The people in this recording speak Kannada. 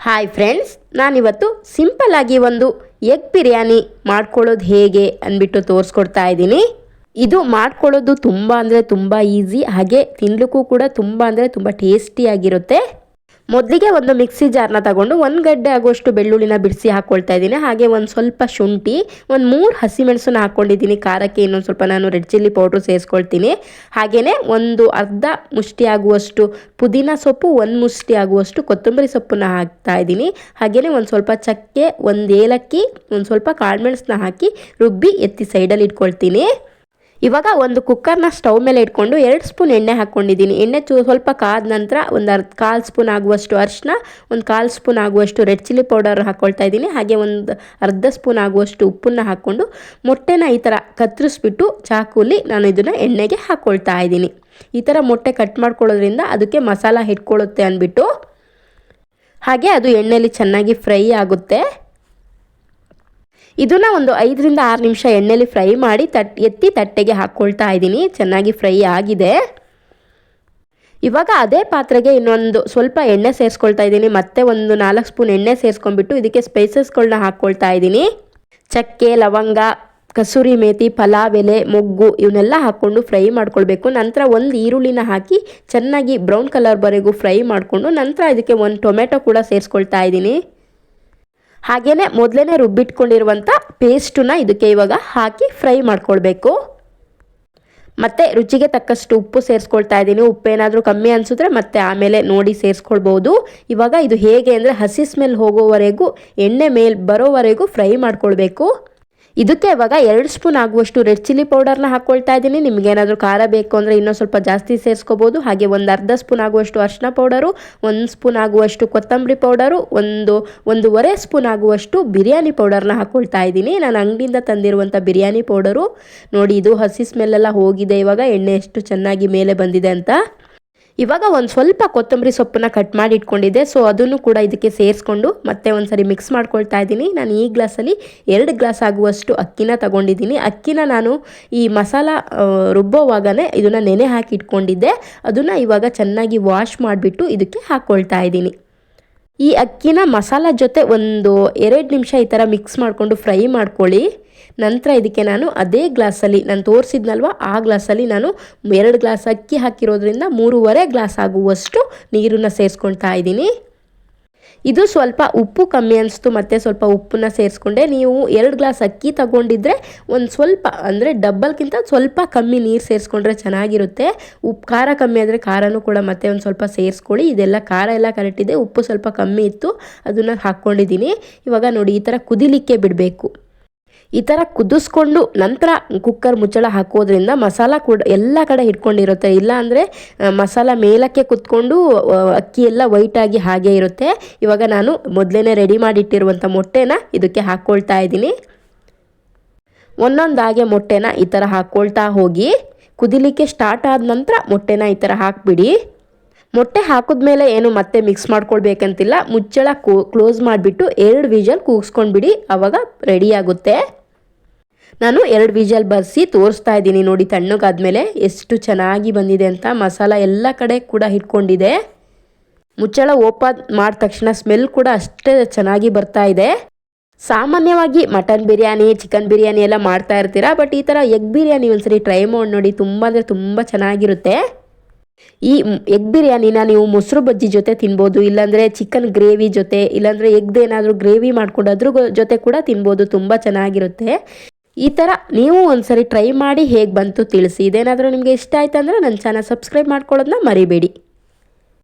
ಹಾಯ್ ಫ್ರೆಂಡ್ಸ್ ನಾನಿವತ್ತು ಸಿಂಪಲ್ ಆಗಿ ಒಂದು ಎಗ್ ಬಿರಿಯಾನಿ ಮಾಡ್ಕೊಳ್ಳೋದು ಹೇಗೆ ಅಂದ್ಬಿಟ್ಟು ತೋರಿಸ್ಕೊಡ್ತಾ ಇದ್ದೀನಿ. ಇದು ಮಾಡ್ಕೊಳ್ಳೋದು ತುಂಬ ಅಂದರೆ ತುಂಬ ಈಸಿ ಹಾಗೆ ತಿನ್ಲಿಕ್ಕೂ ಕೂಡ ತುಂಬ ಅಂದರೆ ತುಂಬ ಟೇಸ್ಟಿಯಾಗಿರುತ್ತೆ ಮೊದಲಿಗೆ ಒಂದು ಮಿಕ್ಸಿ ಜಾರ್ನ ತಗೊಂಡು ಒಂದು ಗಡ್ಡೆ ಆಗುವಷ್ಟು ಬೆಳ್ಳುಳ್ಳಿನ ಬಿಡಿಸಿ ಹಾಕ್ಕೊಳ್ತಾ ಇದ್ದೀನಿ. ಹಾಗೆ ಒಂದು ಸ್ವಲ್ಪ ಶುಂಠಿ, ಒಂದು ಮೂರು ಹಸಿಮೆಣಸನ್ನ ಹಾಕ್ಕೊಂಡಿದ್ದೀನಿ ಖಾರಕ್ಕೆ ಇನ್ನೊಂದು ಸ್ವಲ್ಪ ನಾನು ರೆಡ್ ಚಿಲ್ಲಿ ಪೌಡ್ರು ಸೇರಿಸ್ಕೊಳ್ತೀನಿ. ಹಾಗೆಯೇ ಒಂದು ಅರ್ಧ ಮುಷ್ಟಿ ಆಗುವಷ್ಟು ಪುದೀನ ಸೊಪ್ಪು, ಒಂದು ಮುಷ್ಟಿ ಆಗುವಷ್ಟು ಕೊತ್ತಂಬರಿ ಸೊಪ್ಪನ್ನು ಹಾಕ್ತಾ ಇದ್ದೀನಿ. ಹಾಗೆಯೇ ಒಂದು ಸ್ವಲ್ಪ ಚಕ್ಕೆ, ಒಂದು ಏಲಕ್ಕಿ, ಒಂದು ಸ್ವಲ್ಪ ಕಾಳುಮೆಣಸನ್ನ ಹಾಕಿ ರುಬ್ಬಿ ಎತ್ತಿ ಸೈಡಲ್ಲಿ ಇಟ್ಕೊಳ್ತೀನಿ. ಇವಾಗ ಒಂದು ಕುಕ್ಕರ್ನ ಸ್ಟವ್ ಮೇಲೆ ಇಟ್ಕೊಂಡು ಎರಡು ಸ್ಪೂನ್ ಎಣ್ಣೆ ಹಾಕ್ಕೊಂಡಿದ್ದೀನಿ. ಎಣ್ಣೆ ಚೂ, ಸ್ವಲ್ಪ ಕಾದ ನಂತರ ಒಂದು ಅರ್ಧ ಕಾಲು ಸ್ಪೂನ್ ಆಗುವಷ್ಟು ಅರಿಶಿನ, ಒಂದು ಕಾಲು ಸ್ಪೂನ್ ಆಗುವಷ್ಟು ರೆಡ್ ಚಿಲ್ಲಿ ಪೌಡರ್ ಹಾಕ್ಕೊಳ್ತಾ ಇದ್ದೀನಿ. ಹಾಗೆ ಒಂದು ಅರ್ಧ ಸ್ಪೂನ್ ಆಗುವಷ್ಟು ಉಪ್ಪನ್ನು ಹಾಕ್ಕೊಂಡು ಮೊಟ್ಟೆನ ಈ ಥರ ಕತ್ತರಿಸ್ಬಿಟ್ಟು ಚಾಕುಲಿ ನಾನು ಇದನ್ನು ಎಣ್ಣೆಗೆ ಹಾಕ್ಕೊಳ್ತಾ ಇದ್ದೀನಿ. ಈ ಥರ ಮೊಟ್ಟೆ ಕಟ್ ಮಾಡ್ಕೊಳ್ಳೋದ್ರಿಂದ ಅದಕ್ಕೆ ಮಸಾಲ ಹಿಡ್ಕೊಳ್ಳುತ್ತೆ ಅಂದ್ಬಿಟ್ಟು. ಹಾಗೆ ಅದು ಎಣ್ಣೆಯಲ್ಲಿ ಚೆನ್ನಾಗಿ ಫ್ರೈ ಆಗುತ್ತೆ. ಇದನ್ನು ಒಂದು ಐದರಿಂದ ಆರು ನಿಮಿಷ ಎಣ್ಣೆಲಿ ಫ್ರೈ ಮಾಡಿ ತಟ್, ಎತ್ತಿ ತಟ್ಟೆಗೆ ಹಾಕ್ಕೊಳ್ತಾ ಇದ್ದೀನಿ. ಚೆನ್ನಾಗಿ ಫ್ರೈ ಆಗಿದೆ. ಇವಾಗ ಅದೇ ಪಾತ್ರೆಗೆ ಇನ್ನೊಂದು ಸ್ವಲ್ಪ ಎಣ್ಣೆ ಸೇರಿಸ್ಕೊಳ್ತಾ ಇದ್ದೀನಿ. ಮತ್ತೆ ಒಂದು ನಾಲ್ಕು ಸ್ಪೂನ್ ಎಣ್ಣೆ ಸೇರಿಸ್ಕೊಂಡ್ಬಿಟ್ಟು ಇದಕ್ಕೆ ಸ್ಪೈಸಸ್ಗಳನ್ನ ಹಾಕ್ಕೊಳ್ತಾ ಇದ್ದೀನಿ. ಚಕ್ಕೆ, ಲವಂಗ, ಕಸೂರಿ ಮೇಥಿ ಪಲಾವ್, ಎಲೆ, ಮೊಗ್ಗು ಇವನ್ನೆಲ್ಲ ಹಾಕ್ಕೊಂಡು ಫ್ರೈ ಮಾಡ್ಕೊಳ್ಬೇಕು. ನಂತರ ಒಂದು ಈರುಳ್ಳಿನ ಹಾಕಿ ಚೆನ್ನಾಗಿ ಬ್ರೌನ್ ಕಲರ್ವರೆಗೂ ಫ್ರೈ ಮಾಡಿಕೊಂಡು ನಂತರ ಇದಕ್ಕೆ ಒಂದು ಟೊಮೆಟೊ ಕೂಡ ಸೇರಿಸ್ಕೊಳ್ತಾ ಇದ್ದೀನಿ. ಹಾಗೆಯೇ ಮೊದಲೇ ರುಬ್ಬಿಟ್ಕೊಂಡಿರುವಂಥ ಪೇಸ್ಟನ್ನ ಇದಕ್ಕೆ ಇವಾಗ ಹಾಕಿ ಫ್ರೈ ಮಾಡ್ಕೊಳ್ಬೇಕು. ಮತ್ತು ರುಚಿಗೆ ತಕ್ಕಷ್ಟು ಉಪ್ಪು ಸೇರಿಸ್ಕೊಳ್ತಾ ಇದ್ದೀನಿ. ಉಪ್ಪೇನಾದರೂ ಕಮ್ಮಿ ಅನಿಸಿದ್ರೆ ಮತ್ತೆ ಆಮೇಲೆ ನೋಡಿ ಸೇರಿಸ್ಕೊಳ್ಬೋದು. ಇವಾಗ ಇದು ಹೇಗೆ ಅಂದರೆ ಹಸಿ ಸ್ಮೆಲ್ ಹೋಗೋವರೆಗೂ, ಎಣ್ಣೆ ಮೇಲೆ ಬರೋವರೆಗೂ ಫ್ರೈ ಮಾಡ್ಕೊಳ್ಬೇಕು. ಇದಕ್ಕೆ ಇವಾಗ ಎರಡು ಸ್ಪೂನ್ ಆಗುವಷ್ಟು ರೆಡ್ ಚಿಲ್ಲಿ ಪೌಡರ್ನ ಹಾಕ್ಕೊಳ್ತಾ ಇದ್ದೀನಿ. ನಿಮಗೇನಾದರೂ ಖಾರ ಬೇಕು ಅಂದರೆ ಇನ್ನೂ ಸ್ವಲ್ಪ ಜಾಸ್ತಿ ಸೇರಿಸ್ಕೋಬೋದು. ಹಾಗೆ ಒಂದು ಅರ್ಧ ಸ್ಪೂನ್ ಆಗುವಷ್ಟು ಅರಿಶಿನ ಪೌಡರು, ಒಂದು ಸ್ಪೂನ್ ಆಗುವಷ್ಟು ಕೊತ್ತಂಬರಿ ಪೌಡರು, ಒಂದು, ಒಂದೂವರೆ ಸ್ಪೂನ್ ಆಗುವಷ್ಟು ಬಿರಿಯಾನಿ ಪೌಡರ್ನ ಹಾಕ್ಕೊಳ್ತಾ ಇದ್ದೀನಿ. ನಾನು ಅಂಗಡಿಯಿಂದ ತಂದಿರುವಂಥ ಬಿರಿಯಾನಿ ಪೌಡರು. ನೋಡಿ, ಇದು ಹಸಿ ಸ್ಮೆಲ್ಲೆಲ್ಲ ಹೋಗಿದೆ ಇವಾಗ. ಎಣ್ಣೆ ಎಷ್ಟು ಚೆನ್ನಾಗಿ ಮೇಲೆ ಬಂದಿದೆ ಅಂತ. ಇವಾಗ ಒಂದು ಸ್ವಲ್ಪ ಕೊತ್ತಂಬರಿ ಸೊಪ್ಪನ್ನ ಕಟ್ ಮಾಡಿ ಇಟ್ಕೊಂಡಿದ್ದೆ. ಸೊ ಅದನ್ನು ಕೂಡ ಇದಕ್ಕೆ ಸೇರಿಸ್ಕೊಂಡು ಮತ್ತೆ ಒಂದ್ಸರಿ ಮಿಕ್ಸ್ ಮಾಡ್ಕೊಳ್ತಾ ಇದ್ದೀನಿ. ನಾನು ಈ ಗ್ಲಾಸಲ್ಲಿ ಎರಡು ಗ್ಲಾಸ್ ಆಗುವಷ್ಟು ಅಕ್ಕಿನ ತಗೊಂಡಿದ್ದೀನಿ. ಅಕ್ಕಿನ ನಾನು ಈ ಮಸಾಲ ರುಬ್ಬೋವಾಗನೇ ಇದನ್ನು ನೆನೆ ಹಾಕಿ ಇಟ್ಕೊಂಡಿದ್ದೆ. ಅದನ್ನು ಇವಾಗ ಚೆನ್ನಾಗಿ ವಾಶ್ ಮಾಡಿಬಿಟ್ಟು ಇದಕ್ಕೆ ಹಾಕ್ಕೊಳ್ತಾ ಇದ್ದೀನಿ. ಈ ಅಕ್ಕಿನ ಮಸಾಲ ಜೊತೆ ಒಂದು ಎರಡು ನಿಮಿಷ ಈ ಥರ ಮಿಕ್ಸ್ ಮಾಡಿಕೊಂಡು ಫ್ರೈ ಮಾಡ್ಕೊಳ್ಳಿ. ನಂತರ ಇದಕ್ಕೆ ನಾನು ಅದೇ ಗ್ಲಾಸಲ್ಲಿ ನಾನು ತೋರಿಸಿದ್ನಲ್ವ, ಆ ಗ್ಲಾಸಲ್ಲಿ ನಾನು ಎರಡು ಗ್ಲಾಸ್ ಅಕ್ಕಿ ಹಾಕಿರೋದ್ರಿಂದ ಮೂರುವರೆ ಗ್ಲಾಸ್ ಆಗುವಷ್ಟು ನೀರನ್ನು ಸೇರಿಸ್ಕೊಳ್ತಾ ಇದ್ದೀನಿ. ಇದು ಸ್ವಲ್ಪ ಉಪ್ಪು ಕಮ್ಮಿ ಅನಿಸ್ತು, ಮತ್ತು ಸ್ವಲ್ಪ ಉಪ್ಪನ್ನ ಸೇರಿಸ್ಕೊಂಡೆ. ನೀವು ಎರಡು ಗ್ಲಾಸ್ ಅಕ್ಕಿ ತಗೊಂಡಿದ್ರೆ ಒಂದು ಸ್ವಲ್ಪ, ಅಂದರೆ ಡಬ್ಬಲ್ಗಿಂತ ಸ್ವಲ್ಪ ಕಮ್ಮಿ ನೀರು ಸೇರಿಸ್ಕೊಂಡ್ರೆ ಚೆನ್ನಾಗಿರುತ್ತೆ. ಉಪ್ಪು ಖಾರ ಕಮ್ಮಿ ಆದರೆ ಖಾರನೂ ಕೂಡ ಮತ್ತೆ ಒಂದು ಸ್ವಲ್ಪ ಸೇರಿಸ್ಕೊಳ್ಳಿ. ಇದೆಲ್ಲ ಖಾರ ಎಲ್ಲ ಕರೆಕ್ಟ್ ಇದೆ. ಉಪ್ಪು ಸ್ವಲ್ಪ ಕಮ್ಮಿ ಇತ್ತು, ಅದನ್ನು ಹಾಕ್ಕೊಂಡಿದ್ದೀನಿ ಇವಾಗ ನೋಡಿ, ಈ ಥರ ಕುದಿಲಿಕ್ಕೆ ಬಿಡಬೇಕು. ಈ ಥರ ಕುದಿಸ್ಕೊಂಡು ನಂತರ ಕುಕ್ಕರ್ ಮುಚ್ಚಳ ಹಾಕೋದ್ರಿಂದ ಮಸಾಲ ಕೂಡ ಎಲ್ಲ ಕಡೆ ಹಿಡ್ಕೊಂಡಿರುತ್ತೆ. ಇಲ್ಲ ಅಂದರೆ ಮಸಾಲ ಮೇಲಕ್ಕೆ ಕುತ್ಕೊಂಡು ಅಕ್ಕಿ ಎಲ್ಲ ವೈಟಾಗಿ ಹಾಗೆ ಇರುತ್ತೆ. ಇವಾಗ ನಾನು ಮೊದಲೇ ರೆಡಿ ಮಾಡಿಟ್ಟಿರುವಂಥ ಮೊಟ್ಟೆನ ಇದಕ್ಕೆ ಹಾಕ್ಕೊಳ್ತಾ ಇದ್ದೀನಿ. ಒಂದೊಂದಾಗೆ ಮೊಟ್ಟೆನ ಈ ಥರ ಹಾಕ್ಕೊಳ್ತಾ ಹೋಗಿ ಕುದಿಲಿಕ್ಕೆ ಸ್ಟಾರ್ಟ್ ಆದ ನಂತರ ಮೊಟ್ಟೆನ ಈ ಥರ ಹಾಕ್ಬಿಡಿ. ಮೊಟ್ಟೆ ಹಾಕಿದ್ಮೇಲೆ ಏನು ಮತ್ತೆ ಮಿಕ್ಸ್ ಮಾಡ್ಕೊಳ್ಬೇಕಂತಿಲ್ಲ. ಮುಚ್ಚಳ ಕ್ಲೋಸ್ ಮಾಡಿಬಿಟ್ಟು ಎರಡು ವಿಜಲ್ ಕೂಗಿಸ್ಕೊಂಡ್ಬಿಡಿ ಆವಾಗ ರೆಡಿ ಆಗುತ್ತೆ. ನಾನು ಎರಡು ವಿಜಲ್ ಬರೆಸಿ ತೋರಿಸ್ತಾ ಇದ್ದೀನಿ ನೋಡಿ ತಣ್ಣಗಾದ್ಮೇಲೆ ಎಷ್ಟು ಚೆನ್ನಾಗಿ ಬಂದಿದೆ ಅಂತ. ಮಸಾಲ ಎಲ್ಲ ಕಡೆ ಕೂಡ ಹಿಡ್ಕೊಂಡಿದೆ. ಮುಚ್ಚಳ ಓಪನ್ ಮಾಡಿದ ತಕ್ಷಣ ಸ್ಮೆಲ್ ಕೂಡ ಅಷ್ಟೇ ಚೆನ್ನಾಗಿ ಬರ್ತಾ ಇದೆ. ಸಾಮಾನ್ಯವಾಗಿ ಮಟನ್ ಬಿರಿಯಾನಿ, ಚಿಕನ್ ಬಿರಿಯಾನಿ ಎಲ್ಲ ಮಾಡ್ತಾ ಇರ್ತೀರಾ, ಬಟ್ ಈ ಥರ ಎಗ್ ಬಿರಿಯಾನಿ ಒಂದ್ಸರಿ ಟ್ರೈ ಮಾಡಿ ನೋಡಿ, ತುಂಬ ಅಂದರೆ ತುಂಬ ಚೆನ್ನಾಗಿರುತ್ತೆ. ಈ ಎಗ್ ಬಿರಿಯಾನಿನ ನೀವು ಮೊಸರು ಬಜ್ಜಿ ಜೊತೆ ತಿನ್ಬೋದು, ಇಲ್ಲಾಂದರೆ ಚಿಕನ್ ಗ್ರೇವಿ ಜೊತೆ, ಇಲ್ಲಾಂದರೆ ಎಗ್ದೇನಾದರೂ ಗ್ರೇವಿ ಮಾಡ್ಕೊಂಡು ಅದ್ರ ಜೊತೆ ಕೂಡ ತಿನ್ಬೋದು, ತುಂಬ ಚೆನ್ನಾಗಿರುತ್ತೆ. ಈ ಥರ ನೀವು ಒಂದ್ಸರಿ ಟ್ರೈ ಮಾಡಿ ಹೇಗೆ ಬಂತು ತಿಳಿಸಿ. ಇದೇನಾದರೂ ನಿಮಗೆ ಇಷ್ಟ ಆಯ್ತಂದ್ರೆ ನನ್ನ ಚಾನಲ್ ಸಬ್ಸ್ಕ್ರೈಬ್ ಮಾಡ್ಕೊಳ್ಳೋದನ್ನ ಮರಿಬೇಡಿ.